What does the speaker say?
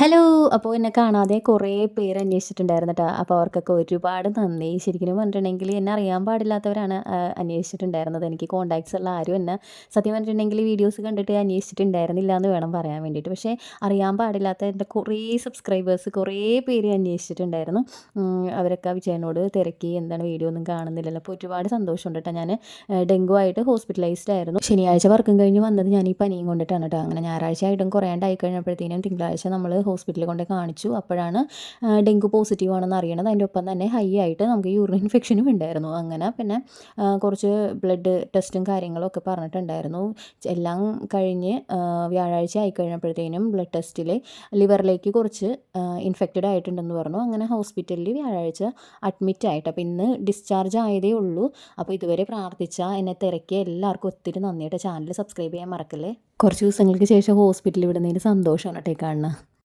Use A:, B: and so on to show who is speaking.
A: Hello അപ്പോൾ എന്നെ കാണാതെ കുറേ പേര് അന്വേഷിച്ചിട്ടുണ്ടായിരുന്നു കേട്ടോ അപ്പോൾ അവർക്കൊക്കെ ഒരുപാട് നന്ദി. ശരിക്കും പറഞ്ഞിട്ടുണ്ടെങ്കിൽ എന്നെ അറിയാൻ പാടില്ലാത്തവരാണ് അന്വേഷിച്ചിട്ടുണ്ടായിരുന്നത്. എനിക്ക് കോൺടാക്ട്സ് ഉള്ള ആരും എന്നെ സത്യം പറഞ്ഞിട്ടുണ്ടെങ്കിൽ വീഡിയോസ് കണ്ടിട്ട് അന്വേഷിച്ചിട്ടുണ്ടായിരുന്നില്ല എന്ന് വേണം പറയാൻ വേണ്ടിയിട്ട്. പക്ഷേ അറിയാൻ പാടില്ലാത്ത എന്റെ കുറേ സബ്സ്ക്രൈബേഴ്സ് കുറേ പേര് അന്വേഷിച്ചിട്ടുണ്ടായിരുന്നു. അവരൊക്കെ വിജയനോട് തിരക്കി എന്താണ് വീഡിയോ ഒന്നും കാണുന്നില്ലല്ലോ. അപ്പോൾ ഒരുപാട് സന്തോഷമുണ്ട് കേട്ടോ ഞാൻ ഡെങ്കു ആയിട്ട് ഹോസ്പിറ്റലൈസ്ഡ് ആയിരുന്നു. ശനിയാഴ്ച വർക്കും കഴിഞ്ഞ് വന്നത് ഞാൻ ഈ പനിയും കൊണ്ടിട്ടാണ് കേട്ടോ അങ്ങനെ ഞായറാഴ്ച ആയിട്ടും കുറയാണ്ടായി കഴിഞ്ഞപ്പോഴത്തേനും തിങ്കളാഴ്ച നമ്മൾ ഹോസ്പിറ്റലിൽ കൊണ്ട് കാണിച്ചു. അപ്പോഴാണ് ഡെങ്കു പോസിറ്റീവ് ആണെന്ന് അറിയണത്. അതിന്റെ ഒപ്പം തന്നെ ഹൈ ആയിട്ട് നമുക്ക് യൂറിൻ ഇൻഫെക്ഷനും ഉണ്ടായിരുന്നു. അങ്ങനെ പിന്നെ കുറച്ച് ബ്ലഡ് ടെസ്റ്റും കാര്യങ്ങളും ഒക്കെ പറഞ്ഞിട്ടുണ്ടായിരുന്നു. എല്ലാം കഴിഞ്ഞ് വ്യാഴാഴ്ച ആയി കഴിഞ്ഞപ്പോഴത്തേനും ബ്ലഡ് ടെസ്റ്റിൽ ലിവറിലേക്ക് കുറച്ച് ഇൻഫെക്റ്റഡ് ആയിട്ടുണ്ടെന്ന് പറഞ്ഞു. അങ്ങനെ ഹോസ്പിറ്റലിൽ വ്യാഴാഴ്ച അഡ്മിറ്റ് ആയിട്ട്. അപ്പോൾ ഇന്ന് ഡിസ്ചാർജ് ആയതേ ഉള്ളൂ. അപ്പോൾ ഇതുവരെ പ്രാർത്ഥിച്ച എന്നെ തിരക്കിയ എല്ലാവർക്കും ഒത്തിരി നന്ദിയായിട്ട് ചാനൽ സബ്സ്ക്രൈബ് ചെയ്യാൻ മറക്കല്ലേ? കുറച്ച് ദിവസങ്ങൾക്ക് ശേഷം ഹോസ്പിറ്റലിൽ വിടുന്നതിന് സന്തോഷമാണ് കേട്ടോ കാണുന്നത്